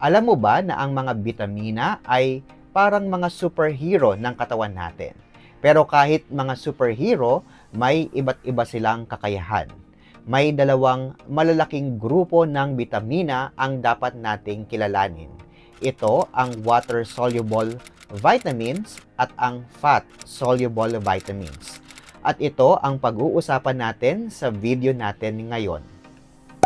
Alam mo ba na ang mga bitamina ay parang mga superhero ng katawan natin? Pero kahit mga superhero, may iba't iba silang kakayahan. May dalawang malalaking grupo ng bitamina ang dapat nating kilalanin. Ito ang water-soluble vitamins at ang fat-soluble vitamins. At ito ang pag-uusapan natin sa video natin ngayon.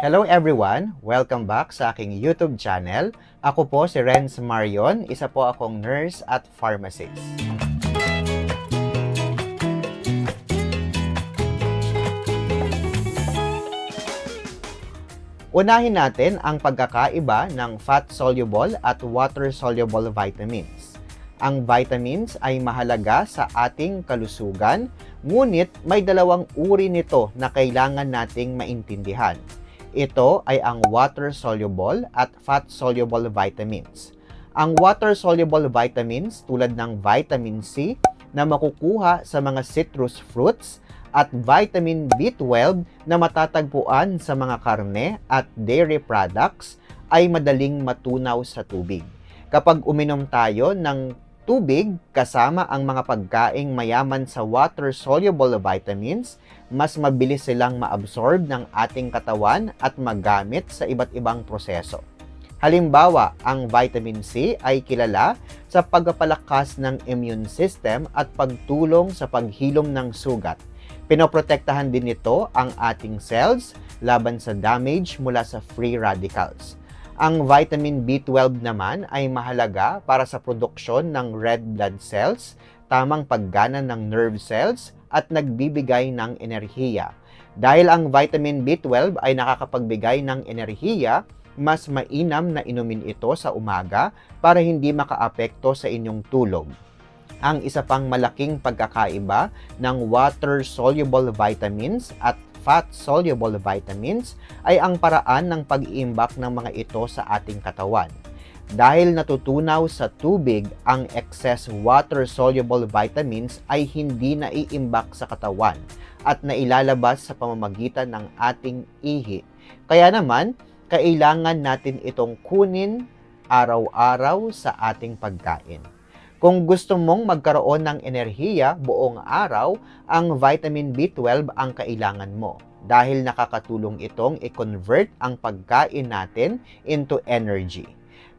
Hello everyone! Welcome back sa aking YouTube channel. Ako po si Renz Marion, isa po akong nurse at pharmacist. Unahin natin ang pagkakaiba ng fat-soluble at water-soluble vitamins. Ang vitamins ay mahalaga sa ating kalusugan, ngunit may dalawang uri nito na kailangan nating maintindihan. Ito ay ang water-soluble at fat-soluble vitamins. Ang water-soluble vitamins tulad ng vitamin C na makukuha sa mga citrus fruits at vitamin B12 na matatagpuan sa mga karne at dairy products ay madaling matunaw sa tubig. Kapag uminom tayo ng tubig kasama ang mga pagkaing mayaman sa water-soluble vitamins, mas mabilis silang maabsorb ng ating katawan at magamit sa iba't ibang proseso. Halimbawa, ang vitamin C ay kilala sa pagpapalakas ng immune system at pagtulong sa paghilom ng sugat. Pinoprotektahan din nito ang ating cells laban sa damage mula sa free radicals. Ang vitamin B12 naman ay mahalaga para sa produksyon ng red blood cells, tamang paggana ng nerve cells, at nagbibigay ng enerhiya. Dahil ang vitamin B12 ay nakakapagbigay ng enerhiya, mas mainam na inumin ito sa umaga para hindi makaapekto sa inyong tulog. Ang isa pang malaking pagkakaiba ng water-soluble vitamins at fat-soluble vitamins ay ang paraan ng pag-iimbak ng mga ito sa ating katawan. Dahil natutunaw sa tubig, ang excess water-soluble vitamins ay hindi naiimbak sa katawan at nailalabas sa pamamagitan ng ating ihi. Kaya naman, kailangan natin itong kunin araw-araw sa ating pagkain. Kung gusto mong magkaroon ng enerhiya buong araw, ang vitamin B12 ang kailangan mo dahil nakakatulong itong i-convert ang pagkain natin into energy.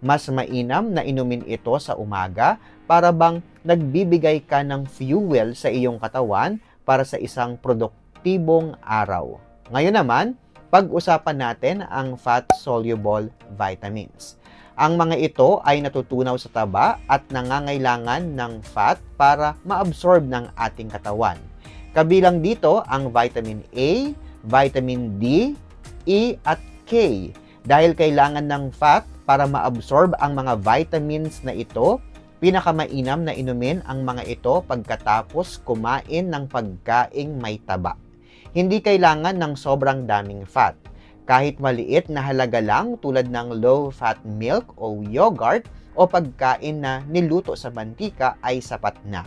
Mas mainam na inumin ito sa umaga para bang nagbibigay ka ng fuel sa iyong katawan para sa isang produktibong araw. Ngayon naman, pag-usapan natin ang fat-soluble vitamins. Ang mga ito ay natutunaw sa taba at nangangailangan ng fat para maabsorb ng ating katawan. Kabilang dito ang vitamin A, vitamin D, E at K dahil kailangan ng fat para maabsorb ang mga vitamins na ito pinakamainam na inumin ang mga ito pagkatapos kumain ng pagkaing may taba. Hindi kailangan ng sobrang daming fat. Kahit maliit na halaga lang tulad ng low-fat milk o yogurt o pagkain na niluto sa mantika ay sapat na.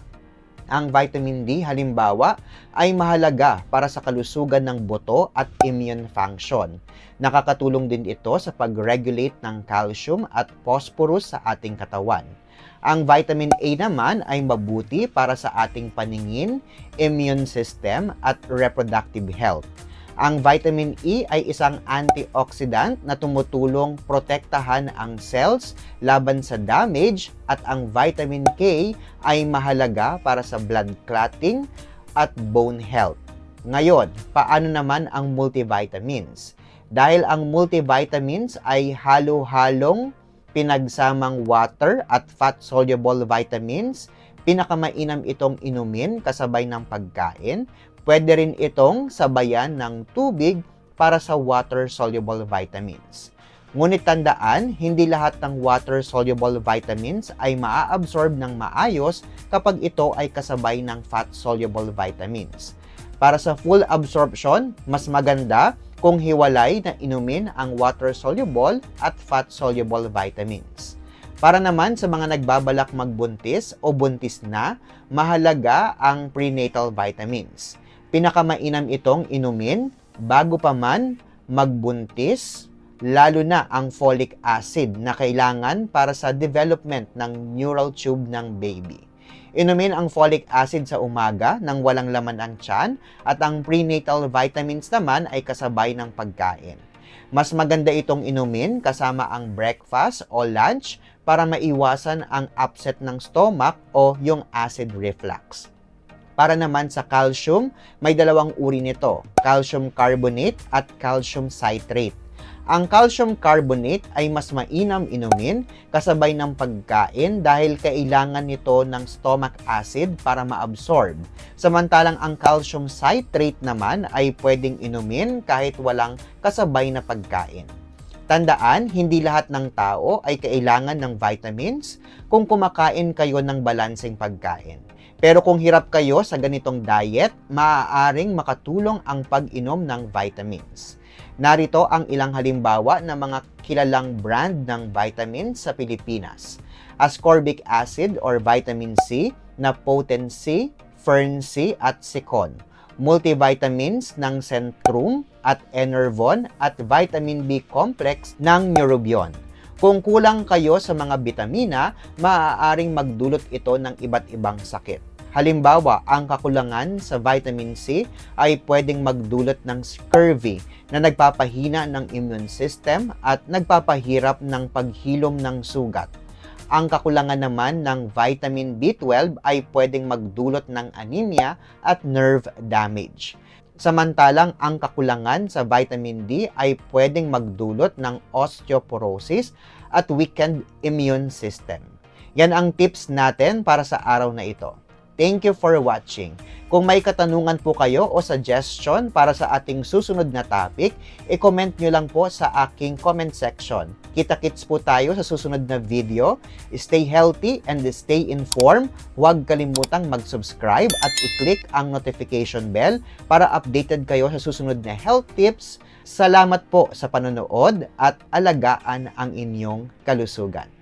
Ang vitamin D halimbawa ay mahalaga para sa kalusugan ng buto at immune function. Nakakatulong din ito sa pag-regulate ng calcium at phosphorus sa ating katawan. Ang vitamin A naman ay mabuti para sa ating paningin, immune system at reproductive health. Ang vitamin E ay isang antioxidant na tumutulong protektahan ang cells laban sa damage at ang vitamin K ay mahalaga para sa blood clotting at bone health. Ngayon, paano naman ang multivitamins? Dahil ang multivitamins ay halo-halong pinagsamang water at fat-soluble vitamins, pinakamainam itong inumin kasabay ng pagkain. Pwede rin itong sabayan ng tubig para sa water-soluble vitamins. Ngunit tandaan, hindi lahat ng water-soluble vitamins ay maa-absorb ng maayos kapag ito ay kasabay ng fat-soluble vitamins. Para sa full absorption, mas maganda kung hiwalay na inumin ang water-soluble at fat-soluble vitamins. Para naman sa mga nagbabalak magbuntis o buntis na, mahalaga ang prenatal vitamins. Pinakamainam itong inumin bago pa man magbuntis lalo na ang folic acid na kailangan para sa development ng neural tube ng baby. Inumin ang folic acid sa umaga nang walang laman ang tiyan at ang prenatal vitamins naman ay kasabay ng pagkain. Mas maganda itong inumin kasama ang breakfast o lunch para maiwasan ang upset ng stomach o yung acid reflux. Para naman sa calcium, may dalawang uri nito, calcium carbonate at calcium citrate. Ang calcium carbonate ay mas mainam inumin kasabay ng pagkain dahil kailangan nito ng stomach acid para maabsorb. Samantalang ang calcium citrate naman ay pwedeng inumin kahit walang kasabay na pagkain. Tandaan, hindi lahat ng tao ay kailangan ng vitamins kung kumakain kayo ng balanseng pagkain. Pero kung hirap kayo sa ganitong diet, maaaring makatulong ang pag-inom ng vitamins. Narito ang ilang halimbawa ng mga kilalang brand ng vitamins sa Pilipinas. Ascorbic acid or vitamin C na Potency, Fern C at Secon. Multivitamins ng Centrum at Enervon at vitamin B complex ng Neurobion. Kung kulang kayo sa mga bitamina, maaaring magdulot ito ng iba't ibang sakit. Halimbawa, ang kakulangan sa vitamin C ay pwedeng magdulot ng scurvy na nagpapahina ng immune system at nagpapahirap ng paghilom ng sugat. Ang kakulangan naman ng vitamin B12 ay pwedeng magdulot ng anemia at nerve damage. Samantalang ang kakulangan sa vitamin D ay pwedeng magdulot ng osteoporosis at weakened immune system. Yan ang tips natin para sa araw na ito. Thank you for watching. Kung may katanungan po kayo o suggestion para sa ating susunod na topic, i-comment nyo lang po sa aking comment section. Kita-kits po tayo sa susunod na video. Stay healthy and stay informed. Huwag kalimutang mag-subscribe at i-click ang notification bell para updated kayo sa susunod na health tips. Salamat po sa panonood at alagaan ang inyong kalusugan.